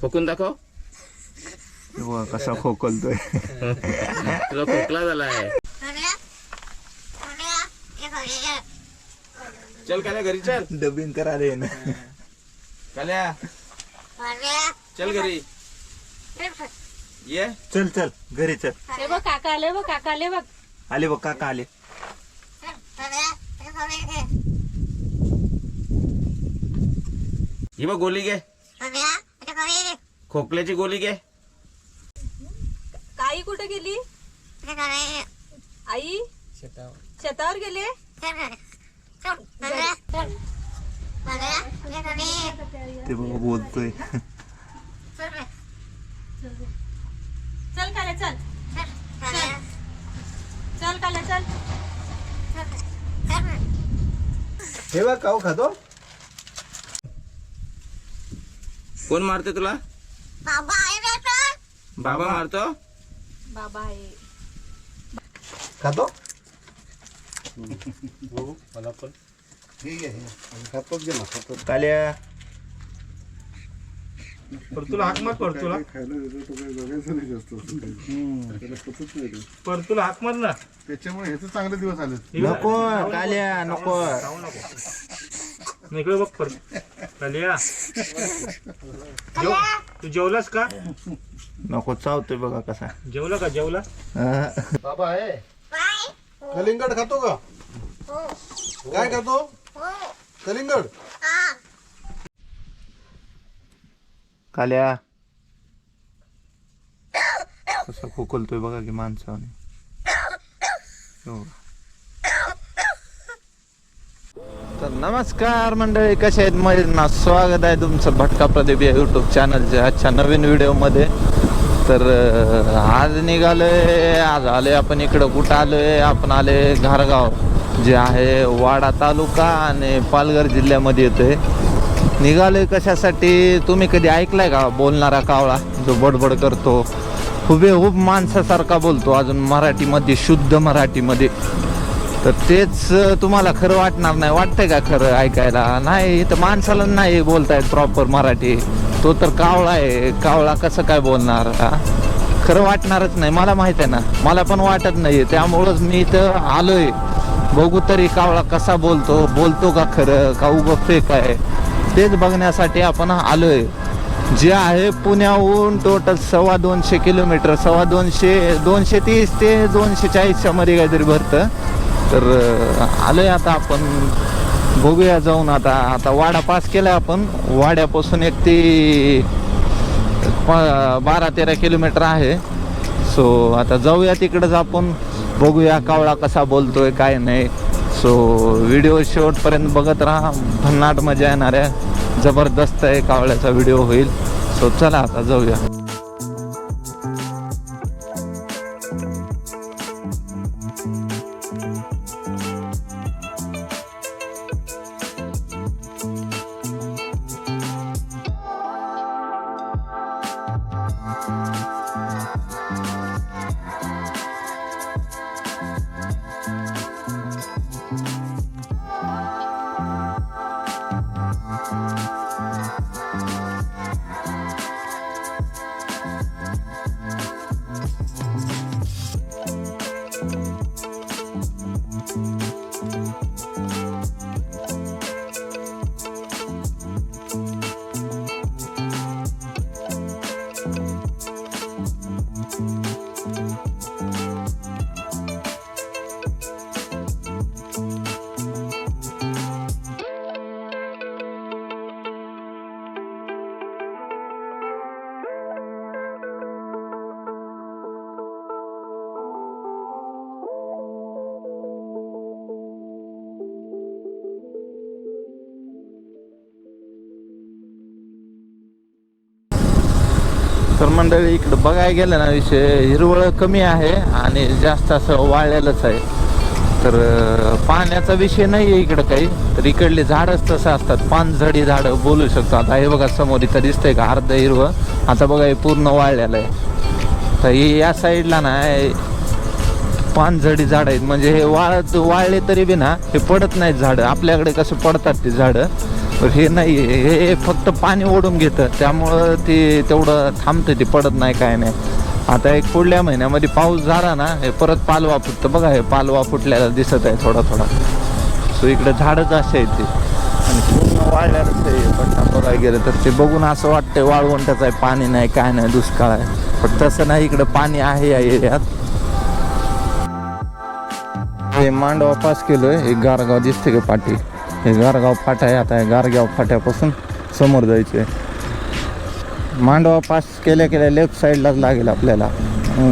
खोकून दाखव. हे कसा खोकलतोय. तुला खोकला झालाय. चल काल्या घरी चल. डबिंग करा रे ना काल्या. चल घरी. ये. चल चल. घरी चल. हे बघ काका आले बघ काका आले बघ. आले बघ काका आले. ही बघ गोली घे. खोकल्याची गोली घे. आई कुठे गेली? आई? शेतावर गेले? ते बघा बोलतोय. चल काले चल. चल. काले चल. हे बघ काऊ खातो. कोण मारते तुला? बाबा मारतो? बाबा आहे. खातो? काल्या परतुला हाक मार परतुला परतुला हाक मार ना. त्याच्यामुळे ह्याचे चांगले दिवस आले नको काल्या नको. इकडे बघ पर. कालिया. जेव तू जेवलास का? नको चावतोय बघा कसा. जेवला का? जेवला? बाबा आहे कलिंगड खातो का? काय खातो? कलिंगड. काल्या. कसा खोकलतोय बघा की माणसाने. हो. तर नमस्कार मंडळी कसे आहेत मजेत स्वागत आहे तुमचं भटका प्रदीप या युट्यूब चॅनलच्या आजच्या नवीन व्हिडिओमध्ये तर आज निघालोय आज आलोय आपण इकडं. कुठं आलोय? आपण आले घारगाव जे आहे वाडा तालुका आणि पालघर जिल्ह्यामध्ये येतोय. निघालोय कशासाठी? तुम्ही कधी ऐकलाय का बोलणारा कावळा जो बडबड करतो? हुबेहूब माणसासारखा बोलतो अजून मराठीमध्ये शुद्ध मराठीमध्ये. तर तेच तुम्हाला खरं वाटणार नाही. वाटतंय का खरं ऐकायला? नाही तर माणसाला नाही बोलतायत प्रॉपर मराठी. तो तर कावळा आहे. कावळा कसं काय बोलणार हा? खरं वाटणारच नाही. मला माहीत आहे ना. मला पण वाटत नाही त्यामुळंच मी इथं आलोय. बघू तरी कावळा कसा बोलतो. बोलतो का खरं? का उगं फेक आहे तेच बघण्यासाठी आपण आलोय. जे आहे पुण्याहून टोटल सव्वा दोनशे किलोमीटर सव्वा दोनशे दोनशे तीस ते दोनशे चाळीसच्या मध्ये काहीतरी भरतं. तर आलोय आता आपण. बघूया जाऊन आता आता वाडा पास केला आपण. वाड्यापासून एक ते प- बारा तेरा किलोमीटर आहे. सो आता जाऊया तिकडंच आपण. बघूया कावळा कसा बोलतोय काय नाही. सो व्हिडिओ शेवटपर्यंत बघत राहा. भन्नाट मजा येणाऱ्या जबरदस्त आहे कावळ्याचा व्हिडिओ होईल. सो चला आता जाऊया. तर मंडळी इकडं बघायला गेलं ना विषय हिरवळ कमी आहे आणि जास्त असं वाळलेलंच आहे. तर पाण्याचा विषय नाही आहे इकडं काही. तर इकडले झाडच तसं असतात. पानझडी झाडं बोलू शकतो. आता हे बघा समोर इथं दिसतंय का? अर्ध हिरवं. आता बघा हे पूर्ण वाळलेलं आहे. तर हे या साईडला ना पानझडी झाड आहेत. म्हणजे हे वाळत वाळले तरी बी ना हे पडत नाहीत झाडं. आपल्याकडे कसं पडतात ती झाडं. हे नाही हे फक्त पाणी ओढून घेतं. त्यामुळं ते तेवढं थांबतं ते पडत नाही काय नाही. आता एक पुढल्या महिन्यामध्ये पाऊस झाला ना हे परत पालवा फुटतं बघा हे पालवा फुटल्याला दिसत आहे थोडा थोडा. सो इकडे झाडच असे आहेत ते. आणि पूर्ण वाळल्याच आहे पट्टा गेलं. तर ते बघून असं वाटतंय वाळवंटाचं आहे पाणी नाही काय नाही दुष्काळ आहे. पण तसं नाही इकडं पाणी आहे या एरियात. हे मांडवा पास केलोय एक गारगाव दिसते का पाठी हे गारगाव फाटा आहे आता गारगाव फाट्यापासून समोर जायचे. मांडवा पास केल्या केल्या लेफ्ट साईडलाच लागेल आपल्याला.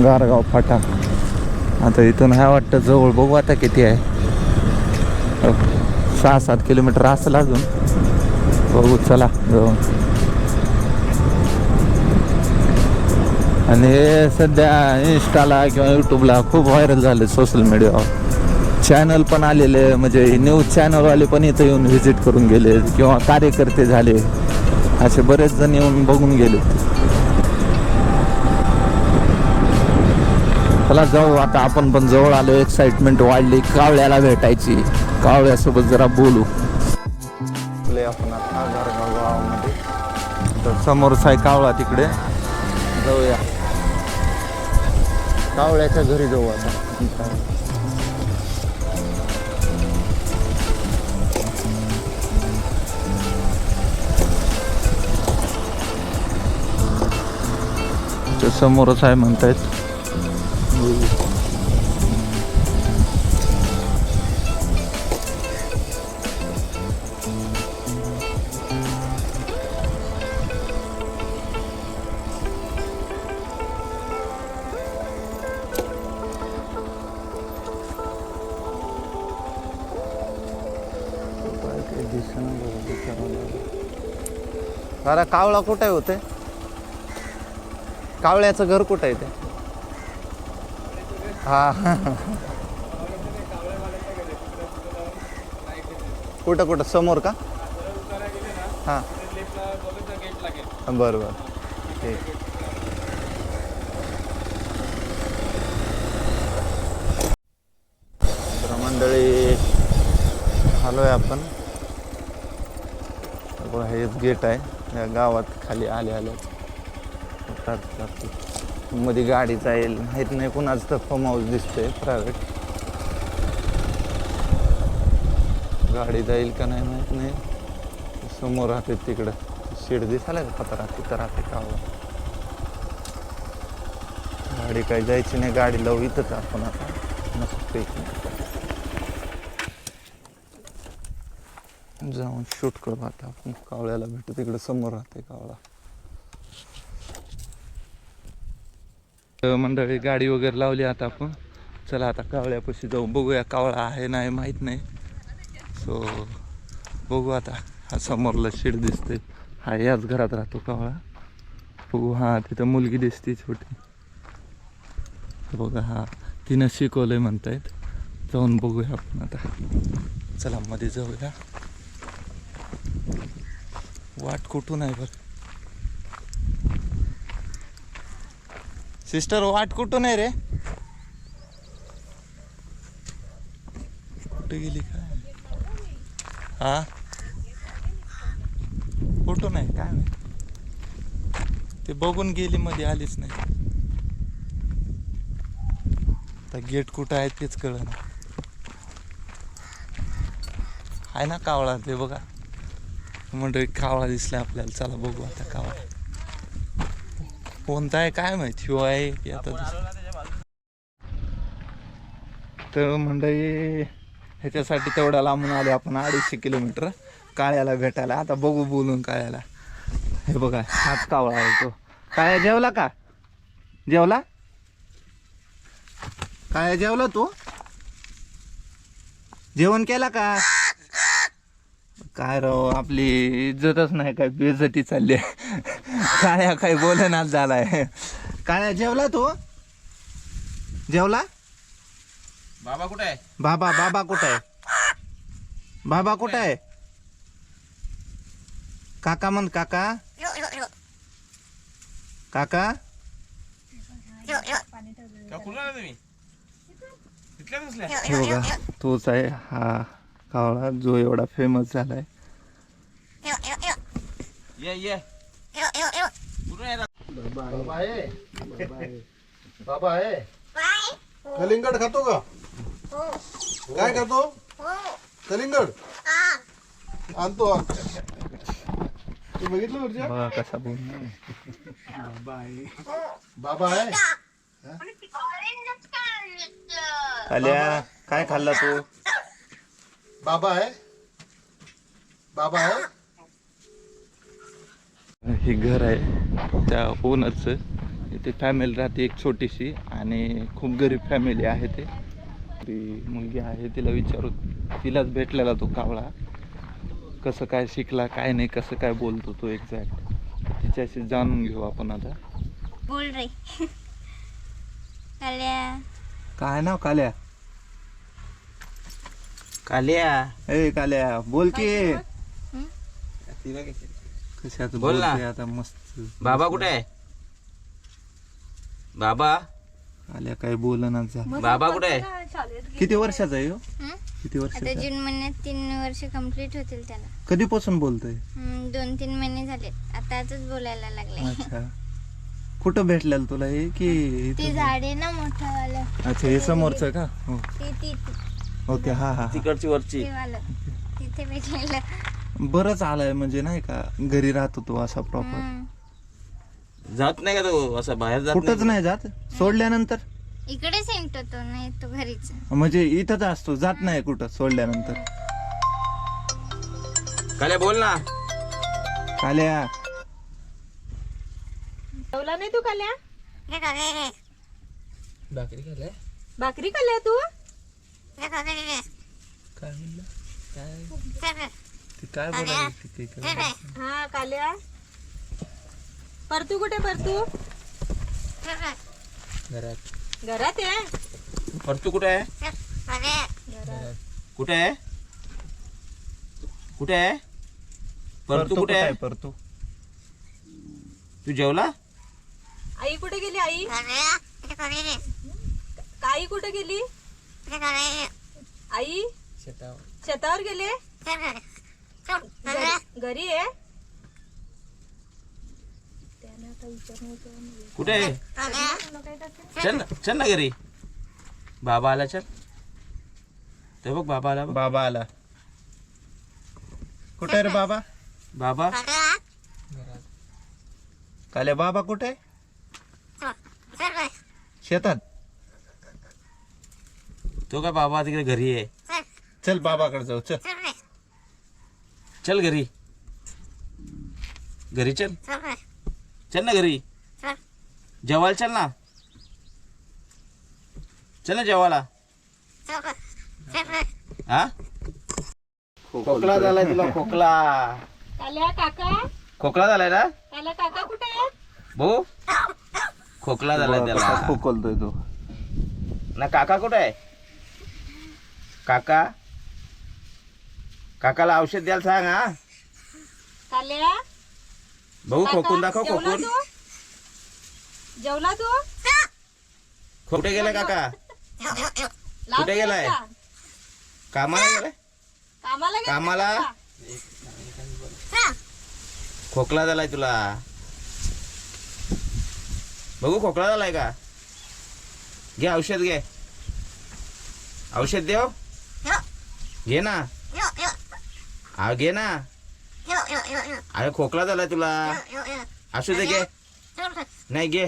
गारगाव फाटा. आता इथून ह्या वाटतं जवळ बघू आता किती आहे. सहा सात किलोमीटर असेल अजून. बघू चला जवळ आणि हे सध्या इन्स्टाला किंवा यूट्यूबला खूप व्हायरल झाले सोशल मीडियावर चॅनल पण आलेले म्हणजे न्यूज चॅनलवाले पण इथं येऊन व्हिजिट करून गेले किंवा कार्यकर्ते झाले. असे बरेच जण येऊन बघून गेले. चला जाऊ आता. आपण पण जवळ आलो. एक्साइटमेंट वाढली. कावळ्याला भेटायची. कावळ्यासोबत जरा बोलू. आपण आता गारगाव गावामध्ये. तर समोरच आहे कावळा तिकडे. जाऊया. कावळ्याच्या घरी जाऊ आता. ते समोरच आहे म्हणतायत. अरे कावळा कुठे होते? कावळ्याचं घर कुठं आहे ते? हा. कुठं कुठं? समोर का? हां. बरं बरं. ठीक. मंडळी आलो आहे आपण हेच गेट आहे. या गावात खाली आले आले मध्ये गाडी जाईल. माहीत नाही कुणाचं तर फार्म हाऊस दिसतंय प्रायव्हेट गाडी जाईल का नाही माहीत नाही. समोर राहते तिकडं. शेड दिसायला का पत्रा तिथं राहते का गाडी काही जायची नाही गाडी लावू इथंच आपण आता. मस्त जाऊन शूट करू आता आपण. कावळ्याला भेटू. तिकडं समोर राहते कावळा. मंडळी गाडी वगैरे लावली आता आपण. चला आता कावळ्यापाशी जाऊ बघूया कावळा आहे नाही माहीत नाही. सो बघू आता. हा समोरला शेड दिसते हा याच घरात राहतो कावळा. बघू हा तिथं मुलगी दिसते छोटी. बघा हा तिनं शिकवलंय म्हणतायत. जाऊन बघूया आपण आता. चला मध्ये जाऊया. वाट कुठून आहे बघ. सिस्टर वाट कुठून आहे रे? कुठे गेली काय? हा? कुठून आहे? काय नाही ते बघून गेली मध्ये आलीच नाही. आता गेट कुठं आहे तेच कळ ना आहे ना कावळा ते बघा. म्हणजे कावळा दिसला आपल्याला. चला बघू आता कावळा. कोणता आहे? काय माहिती ह्यो आहे? की आता. तर मंडळी ह्याच्यासाठी तेवढा लांबून आलो आपण अडीचशे किलोमीटर काळ्याला भेटायला. आता बघू बोलून काळ्याला. हे बघा हाच कावळा आहे तो. काय जेवला का? जेवला? काय जेवला तू? जेवण केला का? काय राव आपली इज्जतच नाही काय? बेजती चालली आहे. काळ्या काय बोलनाच झालाय. काळ्या जेवला तू? जेवला? बाबा कुठे आहे? बाबा बाबा कुठं आहे? बाबा कुठं आहे? काका म्हण काका. काका? तुम्ही? हे बघा तोच आहे. हा कावळा जो एवढा फेमस झालाय. ये. बाबा आहे बाबा आहे कलिंगड खातो का? काय खातो? कलिंगड? आणतो आण. तू बघितलं बघा कसा बोल बाबा आहे आल्या काय खाल्ला तू? बाबा आहे बाबा आहे हे घर आहे त्या ओनरचं. इथे फॅमिली राहते एक छोटीशी आणि खूप गरीब फॅमिली आहे ते. ती मुलगी आहे तिला विचारू तिलाच भेटलेला तो कावळा. कसं काय शिकला काय नाही कसं काय बोलतो तो एक्झॅक्ट तिच्याशी जाणून घेऊ आपण आता. बोल रे. काय नाव काल्या? कालिया. ए काल्या बोल की. कशात बोल ना. आता मस्त. बाबा कुठे आहे? बाबा? काल्या काय बोलना जा. बाबा कुठे आहे? शाळेत किती वर्षाचा आहे हो? हं? किती आता वर्षाचा आहे? जून महिन्यात तीन वर्ष कंप्लीट होतील त्याला. कधीपासून बोलतोय? हं, दोन तीन महिने झाले आता आताच बोलायला लागले. अच्छा. कुठं भेटलेलं तुला हे की ते इथं? झाड आहे ना मोठं वालं अच्छा हे समोरचं का? हो. ते ती ओके हा हा हा. तिकडची वरची. ते वालं. तिथे भेटलेलं. बरंच आलाय म्हणजे नाही का घरी राहतो तो असा प्रॉपर. जात नाही का तो असं बाहेर जात कुठंच नाही? जात. सोडल्यानंतर? इकडेच हिंडतो नाही तो घरीच. म्हणजे इथंच असतो जात नाही कुठं सोडल्यानंतर. काल्या बोल ना. काल्या. जेवला नाही तू काल्या? भाकरी खाल्ल्या? भाकरी खाल्ल्या तू? काय म्हणलं? ते काय ते काय हा काल्या? परतू कुठे परतू? घरात. घरात आहे परतू कुठे आहे? कुठे आहे? कुठे आहे? परतू कुठे आहे? परतू. तू जेवला? आई कुठे गेली आई? आई कुठे गेली? आई? शेतावर गेले. घरी- घरी आहे? कुठे आहे? चल ना चल ना घरी. बाबा आला चल. ते बघ बाबा आला बघ. बाबा आला. कुठे रे बाबा? बाबा? काल्या बाबा कुठे? शेतात. तो काय बाबा तिकडे घरी आहे. चल बाबाकडे जाऊ चल. चल घरी. घरी चल. चल ना घरी. जेवायला चल ना. चल ना जेवायला हा? खोकला झालाय तुला खोकला. काल्या काका? खोकला झालाय ना? काल्या काका कुठे? आहे भाऊ खोकला झालाय त्याला. खोकलतोय तो. ना काका कुठे आहे? काका? काकाला औषध द्यायला सांग हा. काल्या भाऊ खोकून दाखव जेवला खोकून. तू? जेवला तू? कुठे गेलाय काका. लांब कुठे गेलाय? का? कामाला गेलाय? कामाला गेला कामाला? का? खोकला झालाय तुला. बघू खोकला झालाय का? घे औषध घे. औषध देव. घे ना. हा घे ना अरे खोकला झालाय तुला असू दे घे नाही घे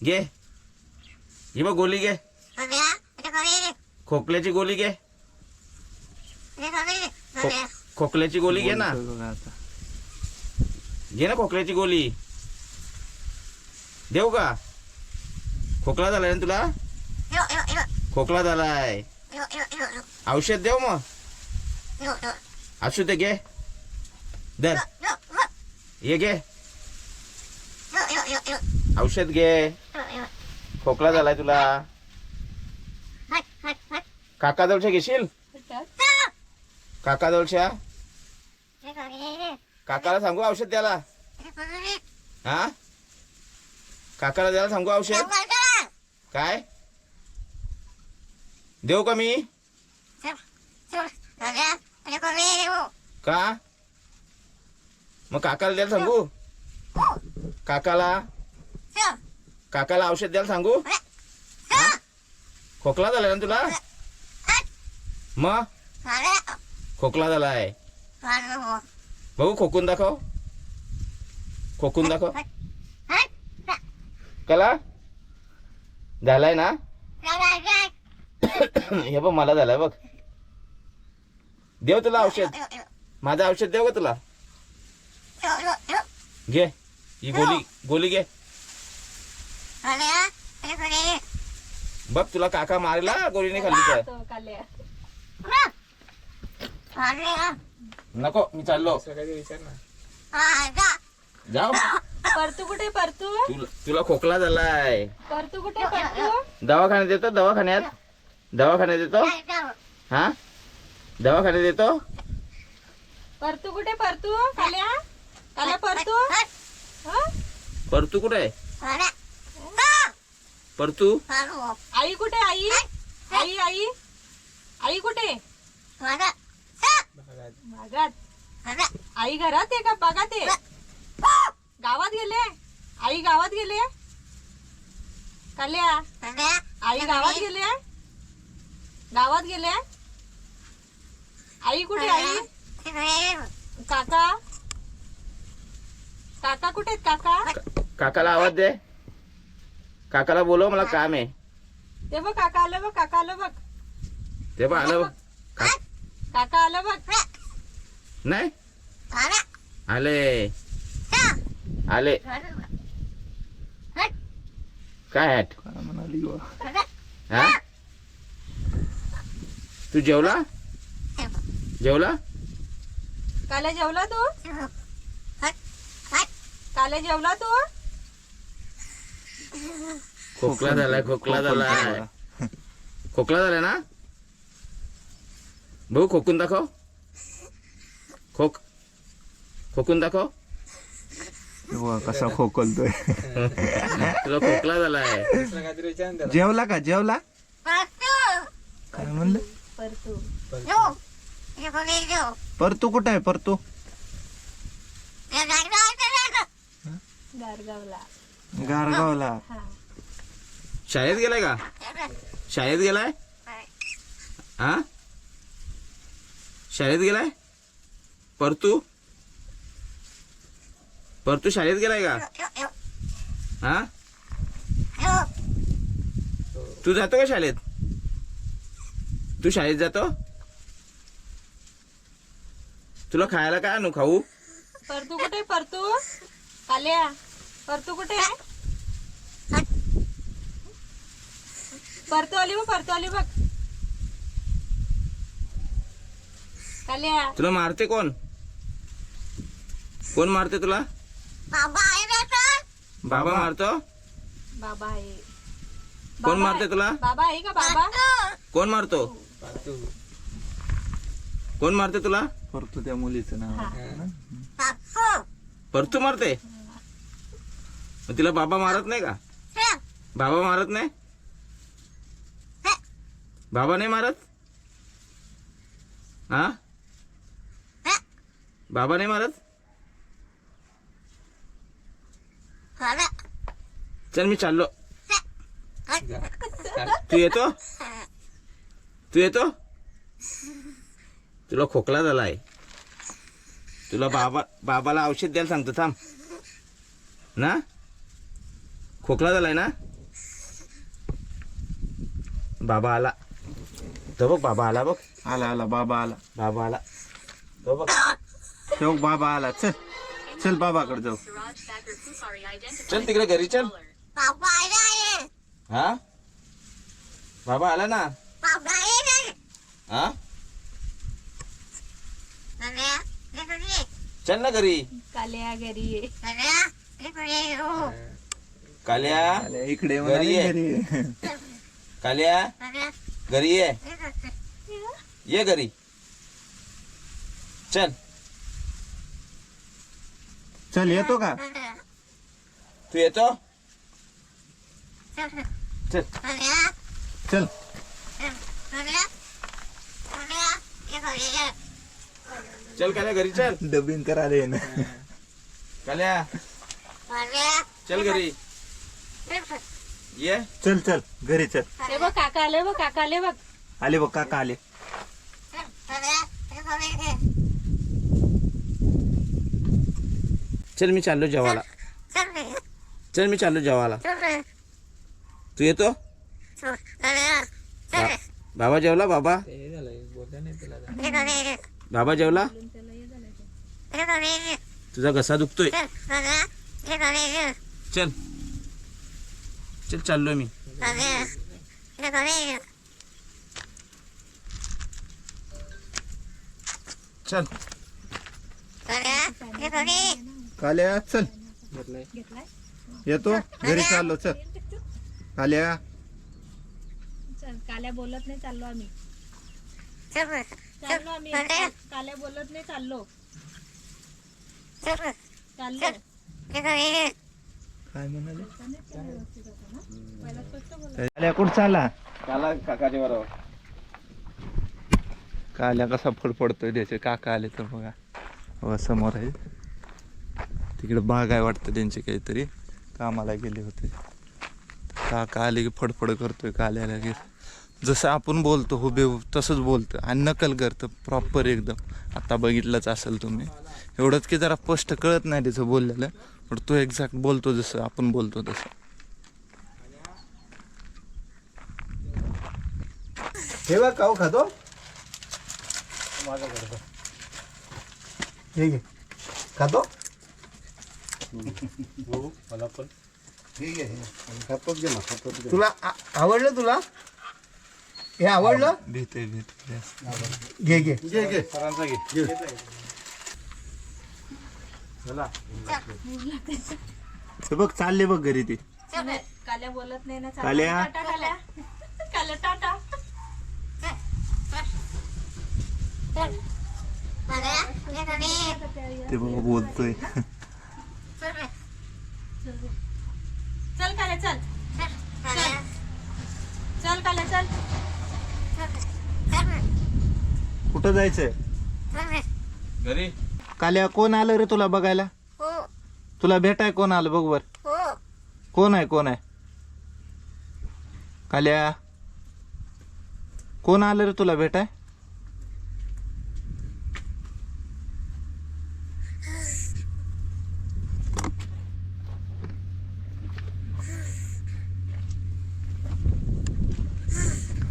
घे ही बघ गोळी घे खोकल्याची गोळी घे खोकल्याची गोळी घे ना बोलतोय बघा आता. घे ना खोकल्याची गोळी देऊ का खोकला झालाय ना तुला खोकला झालाय औषध देऊ मग असू दे घे दर ये घे औषध घे खोकला झालाय तुला काका जवळच्या घेशील काका जवळच्या काकाला सांगू औषध द्यायला हा काकाला द्यायला सांगू औषध काय देऊ का मी का? मग काकाला द्यायला सांगू? काकाला? काकाला औषध द्यायला सांगू? हा? खोकला झालाय ना तुला? मग खोकला झालाय. बघू खोकून दाखव. खोकून दाखव. कला? झालाय ना? हे बघ मला झालाय बघ. देव तुला औषध. माझं औषध देव का तुला? घे. ही गोली गोली घे. बघ तुला काका मारला गोलीने खाल्ली काल्या नको मी चाललो. जाऊ. परतू कुठे परतू? तुला तुला खोकला झालाय. परतू कुठे परतू? दवाखान्यात येतो दवाखान्यात. दवाखान्यात येतो. हा? दवाखान्यात येतो? परतू कुठे परतू? काल्या? काल्या परतू? हं? परतू कुठे आहे? परतू? आई कुठे आई? आई आई? आई कुठे? भागात. आई घरात आहे का? बघा ते गावात गेले? आई गावात गेले? काल्या? आई गावात गेले? गावात गेले? आई कुठे आई काका? काका कुठे आहेत काका? काकाला आवाज दे. काकाला बोलव मला काम आहे. ते बघ काका आलं बघ काका आलं बघ. ते पण आलं बघ. का- काका आलं बघ. नाही? आले. आले. काय हॅट म्हणाली? हा? तू जेवला? जेवला? काल्या जेवला तू? काल्या जेवला तू? खोकला झालाय खोकला झालाय. खोकला झालाय ना? भाऊ खोकून दाखव. खोक खोकून दाखव. हे कसा खोकलतोय. तुला खोकला झालाय. जेवला का? जेवला? काय म्हणलं? परतू परतू कुठे आहे? परतू. गारगावला गारगावला. हा. शाळेत गेलाय का? शाळेत गेलाय? हा? शाळेत गेलाय? परतू? परतू शाळेत गेलाय का? हा? तू जातो का शाळेत? तू शाळेत जातो? तुला खायला काय आणू खाऊ? परतू कुठे परतू? काल्या परतू कुठे परतू आली बघ परतू आली बघ. काल्या. तुला मारते कोण? कोण मारते तुला? बाबा मारतो? बाबा आहे. कोण बाबा मारते आहे. तुला? बाबा आहे का बाबा? कोण मारतो. कोण मारते तुला? परतू त्या मुलीचं नाव. हा. परतू मारते? मग तिला बाबा मारत नाही का? बाबा मारत नाही? बाबा नाही मारत? हा? बाबा नाही मारत? चल मी चाललो. तू येतो? तू येतो? तुला खोकला झालाय. तुला बाबा बाबाला औषध द्यायला सांगतो थांब. ना? खोकला झालाय ना? बाबा आला. तो बघ बाबा आला बघ. आला आला बाबा आला. बाबा आला. तो बघ. ठेव बाबा आला. चल चल बाबाकडे जाऊ. चल तिकडे घरी चल. हा? बाबा आला ना? हा? चल ना घरी. काल्या घरी ये. काल्या इकडे घरी ये. घरी काल्या घरी ये. ये घरी. चल. चल येतो का? तू येतो? चल. चल. चल काल्या घरी चल. डबिंग करायला ये ना काल्या चल घरी. ये. चल चल घरी चल. हे बघ काका आले बघ काका आले बघ. आले बघ काका आले. चल मी चाललो जेवायला. चल मी चाललो जेवायला. तू येतो? बा- बाबा जेवला बाबा? बाबा जेवला? तुझा घसा दुखतोय. चल. चल चाललोय मी. चल. काल्या चल. येतो. घरी चाललो चल. काल्या. चल काल्या बोलत नाही चाललो आम्ही. चाललो आम्ही. काल्या बोलत नाही चाललो चाललो. काय म्हणाले? काल्या कुठं काला काकाच्या बरोबर. काल्या कसा फडफडतोय त्याचे काका आले तर बघा. हो समोर आहे. तिकडे बाग आहे वाटतं त्यांचे काहीतरी. कामाला गेले होते. काका आले की फडफड करतोय काल्याला की जसं आपण बोलतो हुबेहूब तसंच बोलतं आणि नकल करतं प्रॉपर एकदम. आता बघितलंच असेल तुम्ही. एवढंच की जरा स्पष्ट कळत नाही त्याचं बोललेलं पण तो एक्झॅक्ट बोलतो जसं आपण बोलतो तसं. हे बघ काऊ खातो. हे घे. खातो? मला पण. हे घे हे. खातोच घे ना खातोच घे. तुला आ- आवडलं तुला? हे आवडलं? भेटे भेटे घे घे. घे घे. सरांचा घे. हे बघ चालले बघ घरी ते. काल्या बोलत नाही ना चाललो. काल्या. टाटा काल्या. काल्या टाटा. ते बघ बोलतोय. चल काल्या चल चल. चल काल्या चल. कुठं जायचंय? घरी? काल्या कोण आलं रे तुला बघायला? तुला भेटाय कोण आलं बघ बर. कोण आहे कोण आहे? काल्या कोण आलं रे तुला भेटाय?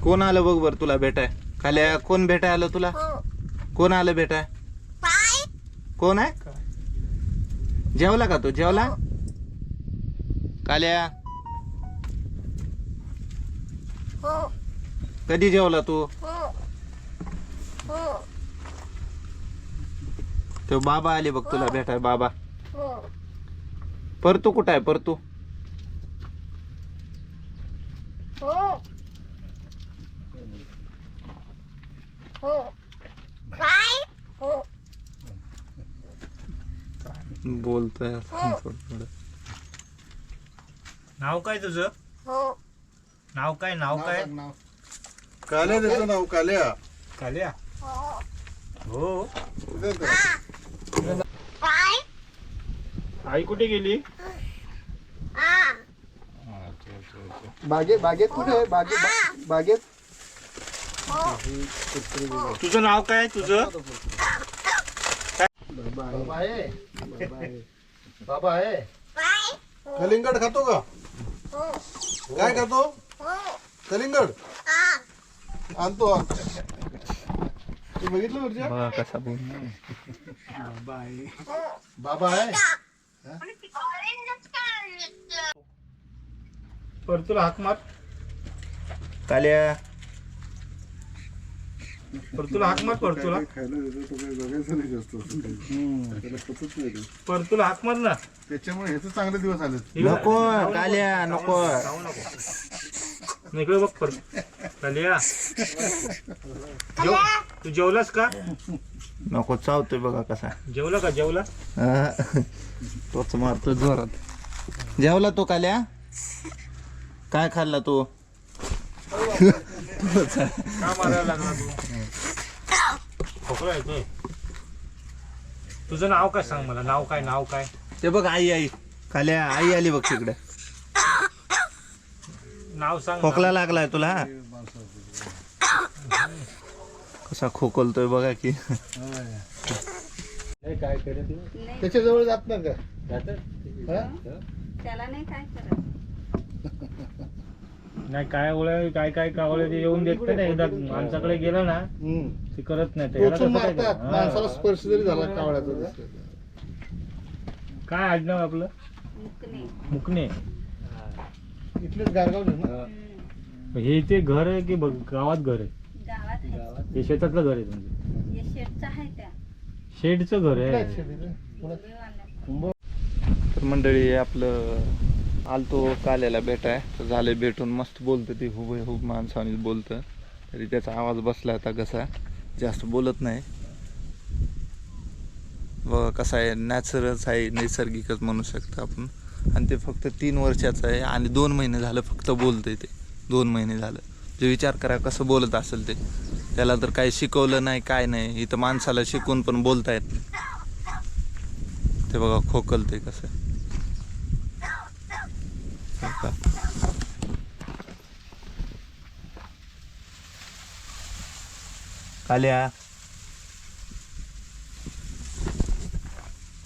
कोण आलं बघ बर तुला भेटाय? काल्या कोण भेटाय आलं तुला? कोण आलं भेटाय? कोण आहे? जेवला का तू? जेवला? काल्या? कधी जेवला तू? तो बाबा आले बघ तुला भेटाय बाबा. परतू कुठं आहे? परतू. बोलतोय थोडं थोडं. नाव काय तुझं? नाव काय नाव काय? काल्या त्याचं नाव काल्या. काल्या? हो. आई कुठे गेली? बागेत बागेत कुठे? आहे बागेत बागेत? तुझं नाव काय? तुझं? बाबा आहे. बाबा आहे. बाबा आहे कलिंगड खातो का? काय खातो? कलिंगड? आणतो आण. तू बघितलं बघा कसा बोल बाबा आहे. परतूला हाक मार. काल्या. परतूला हाक मार परतूला खायला देतो तो काही बघायचं नाही जास्त त्याला पचत नाही ते. परतूला हाक मार ना. त्याच्यामुळे ह्याचे चांगले दिवस आले नको काल्या नको. इकडे बघ पर. काल्या. जेव तू जेवलास का? नको चावतोय बघा कसा जेवला का? जेवला? हा. तोच मारतो जोरात. जेवला तो काल्या? काय खाल्ला तो? का मारायला लागला तू. खोकला येतोय. तुझं नाव काय सांग मला? नाव काय नाव काय? ते बघ आई आई. खाली आई आली बघ तिकडे. नाव सांग खोकला लागलाय तुला कसा खोकलतोय बघा की. त्याच्याजवळ जात ना का? हा? त्याला नाही काय करत. नाही काय ओळख काय काय कावळे ते येऊन देत नाही एकदा माणसाकडे गेलं ना हम्म. ते करत नाही ते. याला टोचून कसं काय मारतात करणार? माणसाला हा. स्पर्श जरी झाला कावळ्याचा तर. काय आडनाव आपलं मुकणे इथलेच गारगाव ना हे ते घर आहे की बघ- गावात घर आहे गावात आहे. हे शेतातलं घर आहे तुमचं हे शेडचं आहे त्या शेडचं घर काय आहे शेती? तर मंडळी आपलं आलतो काल्याला भेटाय तर झाले भेटून मस्त बोलतं ते हुब हुब माणसाने बोलतं तरी त्याचा आवाज बसला होता कसा. जास्त बोलत नाही. व कसा आहे नॅचरलच आहे नैसर्गिकच म्हणू शकतो आपण. आणि ते फक्त तीन वर्षाचं आहे आणि दोन महिने झालं फक्त बोलतंय ते. दोन महिने झालं. जे विचार करा कसं बोलत असेल ते. त्याला तर काही शिकवलं नाही काय नाही. इथं माणसाला शिकून पण बोलता येत नाही. ते बघा खोकलते कसं हो का?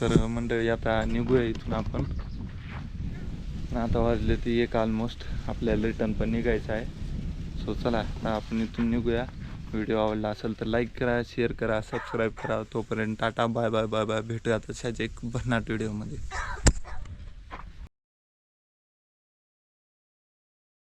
तर मंडळी आता निघूया इथून आपण. आता वाजले ती एक ऑलमोस्ट आपल्याला रिटर्न पण निघायचं आहे. सो चला आता आपण इथून निघूया. व्हिडिओ आवडला असेल तर लाईक करा शेअर करा सबस्क्राईब करा. तोपर्यंत tata bye bye bye bye भेटूया तशाच एक भन्नाट व्हिडिओमध्ये